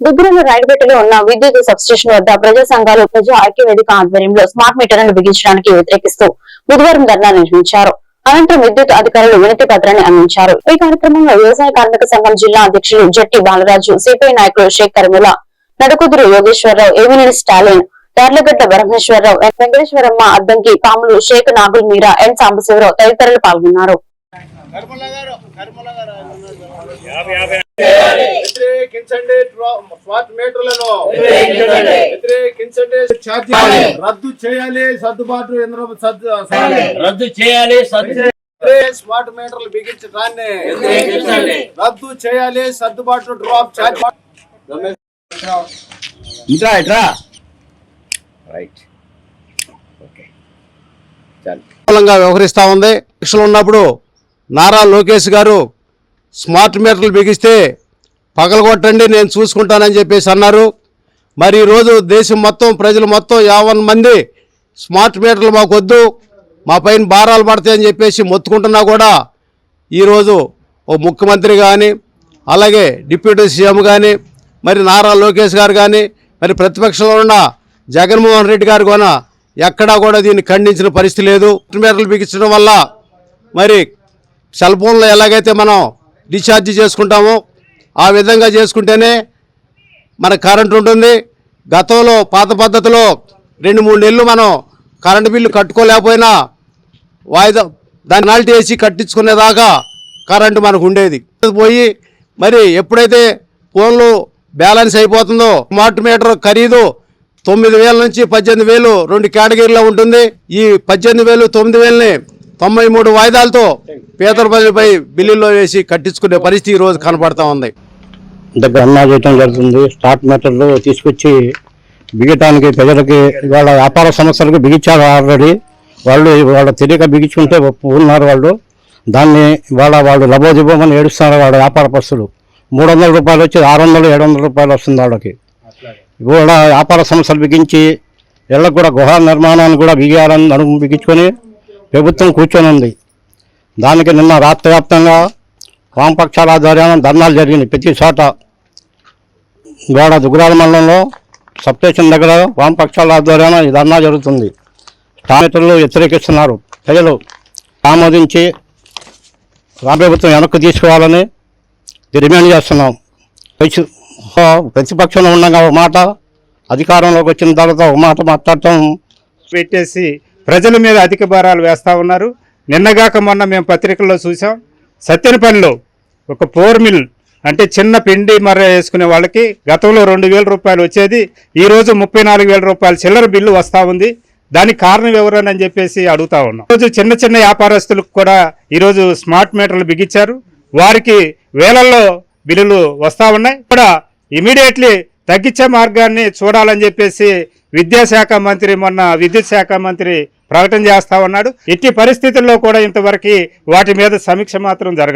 దుగ్గరల రైలుపేటలో ఉన్న విద్యుత్ సబ్స్టేషన్ వద్ద ప్రజా సంఘాలు ప్రజా ఐక్య వేదిక ఆధ్వర్యంలో స్మార్ట్ మీటర్లను బిగించడానికి వ్యతిరేకిస్తూ బుధవారం ధర్నా నిర్వహించారు. అనంతరం విద్యుత్ అధికారులు వినతి పత్రాన్ని అందించారు. ఈ కార్యక్రమంలో వ్యవసాయ కార్మిక సంఘం జిల్లా అధ్యక్షులు జట్టి బాలరాజు సిపిఐ నాయకులు షేక్ కరిముల నడుకుదురు యోగేశ్వరరావు ఏవినేని స్టాలిన్ దార్లగడ్డ బ్రహ్మేశ్వరరావు ఎన్ వెంకటేశ్వరమ్మ అద్దంకి పాములు షేక్ నాగుల్ మీరా ఎన్ సాంబశివరావు తదితరులు పాల్గొన్నారు. వ్యతిరేకించండి. స్మార్ట్ మీటర్లను వ్యతిరేకించండి. రద్దు చేయాలి. సర్దుబాటు రద్దు చేయాలి స్మార్ట్ మీటర్లు బిగించడాన్ని. రద్దు చేయాలి సర్దుబాటు డ్రాప్ ఛార్జ్ ఇట్రా ఇట్రా. రైట్. ఓకే. చాలు. అనుకూలంగా వ్యవహరిస్తా ఉంది. ఉన్నప్పుడు నారా లోకేష్ గారు స్మార్ట్ మీటర్లు బిగిస్తే పగలగొట్టండి నేను చూసుకుంటానని చెప్పేసి అన్నారు. మరి ఈరోజు దేశం మొత్తం ప్రజలు మొత్తం యావన్ మంది స్మార్ట్ మీటర్లు మాకు వద్దు మా పైన భారాలు పడతాయని చెప్పేసి మొత్తుకుంటున్నా కూడా ఈరోజు ఓ ముఖ్యమంత్రి కానీ అలాగే డిప్యూటీ సీఎం కానీ మరి నారా లోకేష్ గారు కానీ మరి ప్రతిపక్షంలో ఉన్న జగన్మోహన్ రెడ్డి గారు కూడా ఎక్కడా కూడా దీన్ని ఖండించిన పరిస్థితి లేదు. మీటర్లు బిగించడం వల్ల మరి సెల్ ఫోన్లో ఎలాగైతే మనం రీఛార్జ్ చేసుకుంటామో ఆ విధంగా చేసుకుంటేనే మన కరెంట్ ఉంటుంది. గతంలో పాత పద్ధతిలో రెండు మూడు నెలలు మనం కరెంటు బిల్లు కట్టుకోలేకపోయినా వాయిదా దాన్ని నాల్టీ వేసి కట్టించుకునేదాకా కరెంటు మనకు ఉండేది. పోయి మరి ఎప్పుడైతే ఫోన్లు బ్యాలెన్స్ అయిపోతుందో స్మార్ట్ మీటర్ ఖరీదు తొమ్మిది వేల నుంచి పద్దెనిమిది వేలు రెండు కేటగిరీలో ఉంటుంది. ఈ పద్దెనిమిది వేలు తొమ్మిది వేలని తొంభై మూడు వాయిదాలతో పేదల ప్రజలపై బిల్లుల్లో వేసి కట్టించుకునే పరిస్థితి ఈరోజు కనపడతా ఉంది. అంటే ధర్నా చేయటం జరుగుతుంది. స్టాక్ మీటర్లు తీసుకొచ్చి బిగటానికి ప్రజలకి వాళ్ళ వ్యాపార సమస్యలకు బిగించారు ఆల్రెడీ. వాళ్ళు వాళ్ళ తెలియక బిగించుకుంటే ఉన్నారు వాళ్ళు. దాన్ని వాళ్ళ వాళ్ళు లబోదిబోమని ఏడుస్తున్నారు వాళ్ళ వ్యాపార పస్తులు మూడు వందల రూపాయలు వచ్చి ఆరు వందలు ఏడు వందల రూపాయలు వస్తుంది వాళ్ళకి. కూడా వ్యాపార సమస్యలు బిగించి ఇళ్ళకు కూడా గృహ నిర్మాణాన్ని కూడా బిగియాలని అడుగు బిగించుకొని ప్రభుత్వం కూర్చొని ఉంది దానికి నిన్న రాష్ట్ర వ్యాప్తంగా వామపక్షాల ఆధ్వర్యాన ధర్నాలు జరిగినాయి. ప్రతి చోట గోడ దుగ్గురాల మండలంలో సబ్స్టేషన్ దగ్గర వామపక్షాల ఆధ్వర్యాన ఈ ధర్నా జరుగుతుంది. టామిటర్లు వ్యతిరేకిస్తున్నారు. ప్రజలు ఆమోదించి రామ ప్రభుత్వం వెనక్కి తీసుకోవాలని డిమాండ్ చేస్తున్నాం. ప్రతిపక్షంలో ఉండగా ఒక మాట అధికారంలోకి వచ్చిన తర్వాత ఒక మాట మాట్లాడటం పెట్టేసి ప్రజల మీద అధిక భారాలు వేస్తూ ఉన్నారు. నిన్నగాక మొన్న మేము పత్రికల్లో చూసాం సత్యనపల్లిలో ఒక పోర్ మిల్ అంటే చిన్న పిండి మర్ర వేసుకునే వాళ్ళకి గతంలో రెండు వేల రూపాయలు వచ్చేది. ఈ రోజు ముప్పై నాలుగు వేల రూపాయలు చిల్లర బిల్లు వస్తూ ఉంది. దానికి కారణం ఎవరని చెప్పేసి అడుగుతా ఉన్నాం. ఈరోజు చిన్న చిన్న వ్యాపారస్తులకు కూడా ఈరోజు స్మార్ట్ మీటర్లు బిగించారు. వారికి వేలల్లో బిల్లులు వస్తూ ఉన్నాయి. కూడా ఇమీడియట్లీ తగ్గించే మార్గాన్ని చూడాలని చెప్పేసి విద్యాశాఖ మంత్రి మొన్న విద్యుత్ శాఖ మంత్రి ప్రకటన చేస్తా ఉన్నాడు. ఎట్టి పరిస్థితుల్లో కూడా ఇంతవరకు వాటి మీద సమీక్ష మాత్రం జరగదు